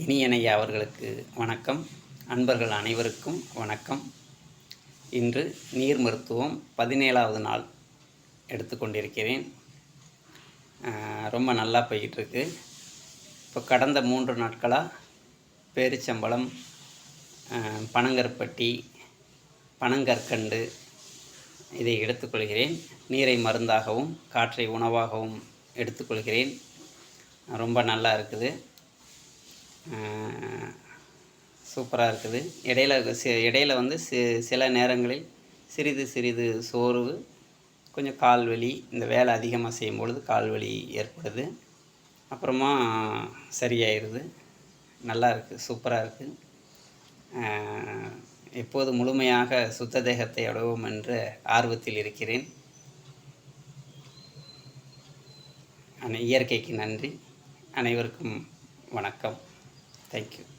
இனியனையா அவர்களுக்கு வணக்கம். அன்பர்கள் அனைவருக்கும் வணக்கம். இன்று நீர் மருத்துவம் பதினேழாவது நாள் எடுத்துக்கொண்டிருக்கிறேன் ரொம்ப நல்லா போய்கிட்டுருக்கு இப்போ கடந்த மூன்று நாட்களாக பேரிச்சம்பழம் பனங்கற்பட்டி பனங்கற்கண்டு இதை எடுத்துக்கொள்கிறேன். நீரை மருந்தாகவும் காற்றை உணவாகவும் எடுத்துக்கொள்கிறேன். ரொம்ப நல்லா இருக்குது. சூப்பராக இருக்குது. இடையில சி- இடையில வந்து சி சில நேரங்களில் சிறிது சிறிது சோர்வு கொஞ்சம் கால் வலி இந்த வேலை அதிகமாக செய்யும் பொழுது கால் வலி ஏற்படுது. அப்புறமா சரியாயிடுது நல்லா இருக்குது சூப்பராக இருக்குது எப்போது முழுமையாக சுத்த தேகத்தை அடைவோம் என்ற ஆர்வத்தில் இருக்கிறேன். அனை- இயற்கைக்கு நன்றி. அனைவருக்கும் வணக்கம். Thank you.